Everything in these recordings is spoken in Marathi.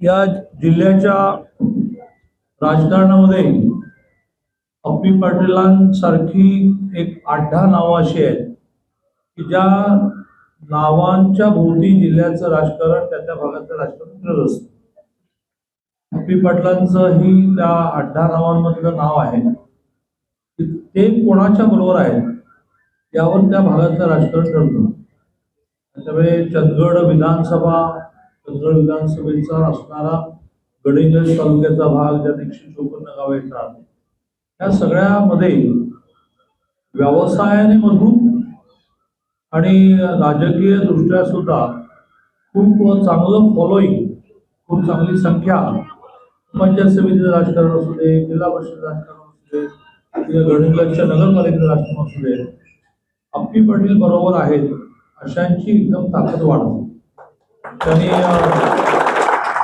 या जिल्ह्याच्या राजकारणामध्ये अप्पी पाटीलांसारखी एक आठ दहा नावं अशी आहेत की ज्या नावांच्या भोवती जिल्ह्याचं राजकारण त्या त्या भागातलं राजकारण फिरत असतं. अप्पी पाटलांचं ही त्या आठ दहा नावांमधलं नाव आहे. ते कोणाच्या बरोबर आहेत यावर त्या भागातलं राजकारण ठरतं त्यामुळे चंदगड विधानसभा चंदगड विधानसभेचा असणारा गडिंगज तालुक्याचा भाग ज्यात एकशे चोपन्न गाव येतात. या सगळ्यामध्ये व्यवसायाने मजबूत आणि राजकीय दृष्ट्या सुद्धा खूप चांगलं फॉलोईंग खूप चांगली संख्या पंचायत समितीचं राजकारण असू दे जिल्हा परिषद राजकारण असू दे किंवा गडिंग्लजच्या नगरपालिकेचं राजकारण असू दे अप्पी पाटील बरोबर आहेत अशांची एकदम ताकद वाढते त्यांनी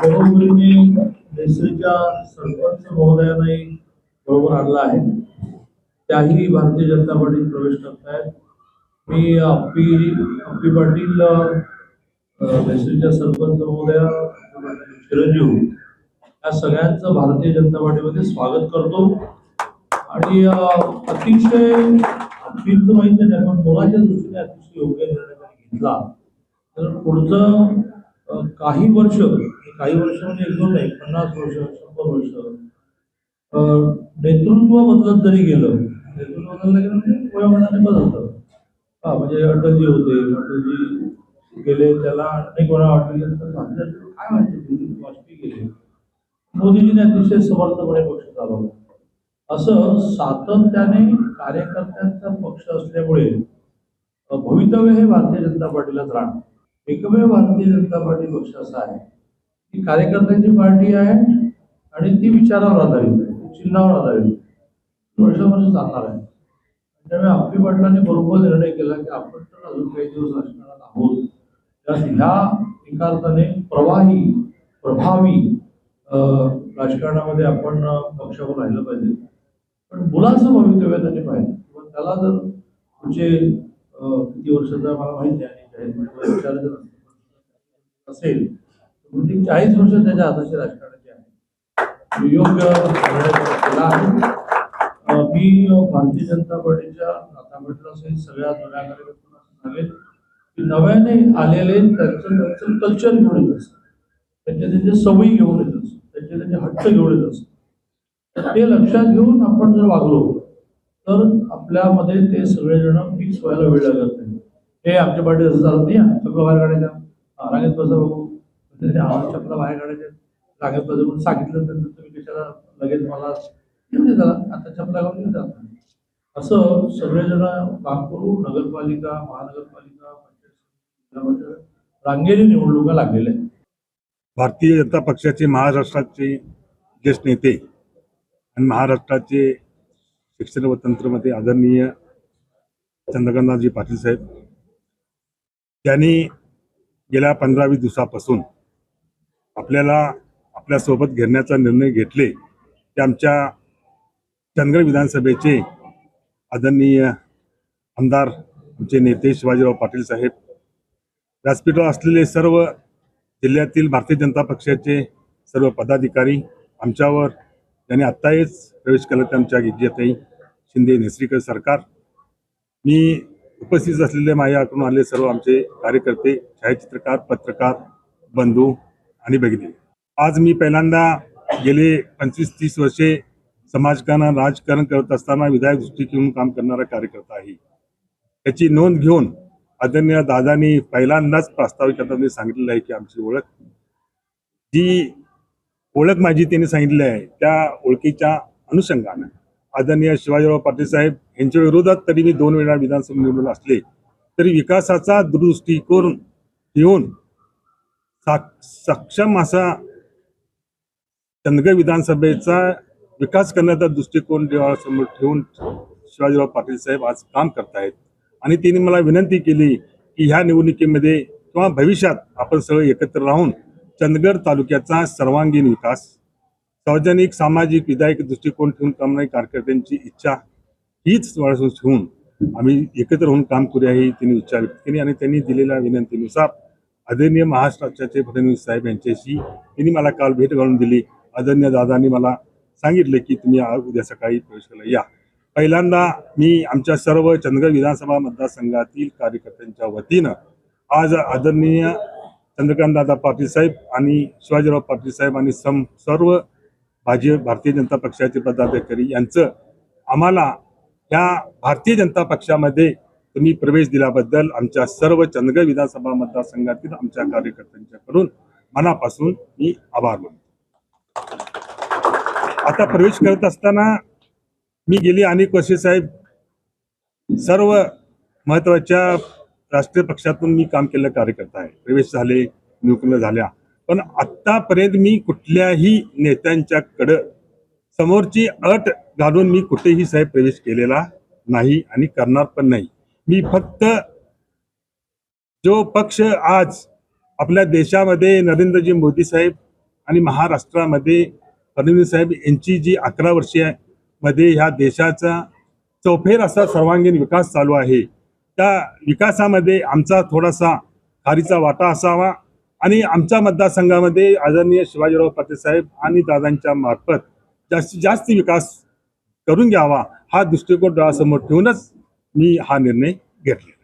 बरोबरीने देसरीच्या सरपंच महोदयांनाही बरोबर आणलं आहे. त्याही भारतीय जनता पार्टीत प्रवेश करतायत. मी अप्पी अप्पी पाटील देसरीच्या सरपंच महोदया चिरंजीव या सगळ्यांचं भारतीय जनता पार्टीमध्ये स्वागत करतो. आणि अतिशय अप्पीचं माहिती नाही पण मुलाच्या दृष्टीने अतिशय योग्य निर्णय घेतला. तर पुढचं काही वर्ष काही वर्ष म्हणजे एक दोन नाही पन्नास वर्ष शंभर वर्ष. नेतृत्व बदलत जरी गेलं. नेतृत्व बदललं गेलं म्हणजे वयोमानाने बदलतं. हा म्हणजे अटलजी होते अटलजी गेले त्याला अनेक वेळा वाटले तर काय माहिती वाजपेयी गेले. मोदीजीने अतिशय समर्थपणे पक्ष चालवला. असं सातत्याने कार्यकर्त्यांचा पक्ष असल्यामुळे भवितव्य हे भारतीय जनता पार्टीलाच राहणार. एकमेव भारतीय जनता पार्टी पक्ष असा आहे. की कार्यकर्त्यांची पार्टी आहे आणि ती विचारावर आधारित आहे चिन्हावर आधारित आहे. वर्षावर्ष चालणार आहे. त्यामुळे आपली पाटलांनी बरोबर निर्णय केला की आपण तर अजून काही दिवस राजकारणात आहोत. त्यात ह्या एका अर्थाने प्रवाही प्रभावी राजकारणामध्ये आपण पक्षावर राहिलं पाहिजे. पण मुलाचं भवितव्य त्यांनी पाहिजे किंवा त्याला जर पुढचे किती वर्षाचा मला माहिती आहे असेल. म्हणजे चाळीस वर्ष त्याच्या हाताची राजकारणाचे आहे. योग्य केला आहे. मी भारतीय जनता पार्टीच्या आता म्हटलं असेल सगळ्या जुन्या कार्यकर्त्यांना की नव्याने आलेले त्यांचं त्यांचं कल्चर घेऊन येत असतं. त्यांच्या त्यांच्या सवयी घेऊन येत असतं. त्यांचे त्यांचे हट्ट घेऊन येत असतं. ते लक्षात घेऊन आपण जर वागलो तर आपल्यामध्ये ते सगळेजण फिक्स व्हायला वेळ लागत नाही. हे आमच्या बर्थडे असं चालत नाही चपला बाहेर काढायच्या. रांगेत बसा बघू. आवाज चपला बाहेर काढायच्या रांगेत बसा म्हणून सांगितलं तर तुम्ही कशाला लगेच मला घेऊन दे आता चपला घालून येऊ असं सगळेजण काम करू नगरपालिका महानगरपालिका पंचायत समिती, रांगेने निवडणुका लागलेल्या आहेत. भारतीय जनता पक्षाचे महाराष्ट्राचे ज्येष्ठ नेते आणि महाराष्ट्राचे शिक्षण व तंत्रमध्ये आदरणीय चंद्रकांतजी पाटील साहेब त्यांनी गेल्या पंधरा वीस दिवसापासून आपल्याला आपल्यासोबत घेण्याचा निर्णय घेतले ते आमच्या चंद्र विधानसभेचे आदरणीय आमदार आमचे नेते शिवाजीराव पाटील साहेब व्यासपीठावर असलेले सर्व जिल्ह्यातील भारतीय जनता पक्षाचे सर्व पदाधिकारी आमच्यावर त्यांनी आत्ताच प्रवेश केला ते आमच्या गिज्जताई शिंदे नेसरीकर सरकार. मी उपस्थित असलेले माझ्याकडून आले सर्व आमचे कार्यकर्ते छायाचित्रकार पत्रकार बंधू आणि भगिनी. आज मी पहिल्यांदा गेले पंचवीस तीस वर्षे समाजकारण राजकारण करत असताना विधायक दृष्टिकोन काम करणारा कार्यकर्ता आहे. त्याची नोंद घेऊन आदरणीय दादानी पहिल्यांदाच प्रास्ताविक करताना सांगितलेलं आहे की आमची ओळख जी ओळख माझी त्यांनी सांगितली आहे त्या ओळखीच्या अनुषंगानं. आदरणीय शिवाजीराव पाटील साहेब यांच्या विरोधात तरी मी दोन वेळा विधानसभा निवडून असले तरी विकासाचा दृष्टिकोन घेऊन सक्षम असा चंदगड विधानसभेचा विकास करण्याचा दृष्टिकोन डोळ्यासमोर ठेवून शिवाजीराव पाटील साहेब आज काम करतायत. आणि त्यांनी मला विनंती केली की ह्या निवडणुकीमध्ये किंवा भविष्यात आपण सगळे एकत्र राहून चंदगड तालुक्याचा सर्वांगीण विकास सार्वजनिक सामाजिक विधायक दृष्टिकोन ठेवून करणारी कार्यकर्त्यांची इच्छा हीच डोळ्यासमोर ठेवून आम्ही एकत्र होऊन काम करूया ही त्यांनी उच्चार व्यक्त केली आणि त्यांनी दिलेल्या विनंतीनुसार आदरणीय महाराष्ट्राचे फडणवीस साहेब यांच्याशी त्यांनी मला काल भेट घालून दिली. आदरणीय दादांनी मला सांगितले की तुम्ही उद्या सकाळी प्रवेश करायला या. पहिल्यांदा मी आमच्या सर्व चंद्रगड विधानसभा मतदारसंघातील कार्यकर्त्यांच्या वतीनं आज आदरणीय चंद्रकांत दादा पाटील साहेब आणि शिवाजीराव पाटील साहेब आणि सम सर्व भाजी भारतीय जनता पक्षाचे पदाधिकारी यांचं आम्हाला या भारतीय जनता पक्षामध्ये तुम्ही प्रवेश दिल्याबद्दल आमच्या सर्व चंदगड विधानसभा मतदारसंघातील आमच्या कार्यकर्त्यांच्याकडून मनापासून मी आभार मानतो. आता प्रवेश करत असताना मी गेली अनेक वर्षे साहेब सर्व महत्त्वाच्या राष्ट्रीय पक्षातून मी काम केलेलं कार्यकर्ता आहे. प्रवेश झाले नियुक्त्या झाल्या. पण आत्तापर्यंत मी कुठल्याही नेत्यांच्याकडं समोरची अट घालून मी कुठेही साहेब प्रवेश केलेला नाही आणि करणार पण नाही. मी फक्त जो पक्ष आज आपल्या देशामध्ये नरेंद्रजी मोदी साहेब आणि महाराष्ट्रामध्ये फडणवीस साहेब यांची जी अकरा वर्षे मध्ये ह्या देशाचा चौफेर असा सर्वांगीण विकास चालू आहे. त्या विकासामध्ये आमचा थोडासा खारीचा वाटा असावा आणि आमच्या मतदारसंघामध्ये आदरणीय शिवाजीराव पाटील साहेब आणि दादांच्या मार्फत जास्तीत जास्त विकास करून घ्यावा हा दृष्टिकोन डोळ्यासमोर ठेवूनच मी हा निर्णय घेतला.